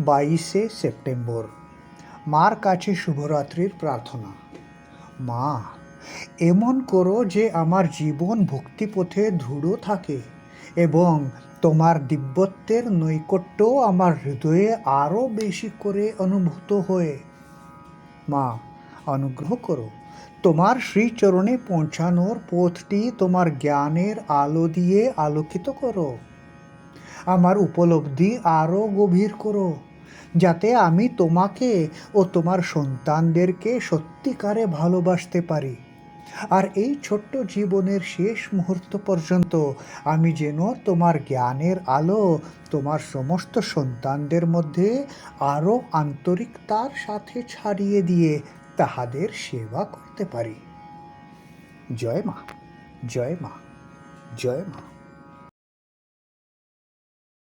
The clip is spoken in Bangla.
বাইশে সেপ্টেম্বর। মার কাছে শুভরাত্রির প্রার্থনা। মা, এমন করো যে আমার জীবন ভক্তিপথে দৃঢ় থাকে এবং তোমার দিব্যত্বের নৈকট্য আমার হৃদয়ে আরও বেশি করে অনুভূত হয়ে। মা, অনুগ্রহ করো, তোমার শ্রীচরণে পৌঁছানোর পথটি তোমার জ্ঞানের আলো দিয়ে আলোকিত করো। আমার উপলব্ধি আরও গভীর করো। যাতে আমি তোমাকে ও তোমার সন্তানদেরকে সত্যিকারে ভালোবাসতে পারি। আর এই ছোট্ট জীবনের শেষ মুহূর্ত পর্যন্ত আমি যেন তোমার জ্ঞানের আলো, তোমার সমস্ত সন্তানদের মধ্যে আরও আন্তরিকতার সাথে ছাড়িয়ে দিয়ে তাহাদের সেবা করতে পারি। জয় মা জয় মা জয় মা।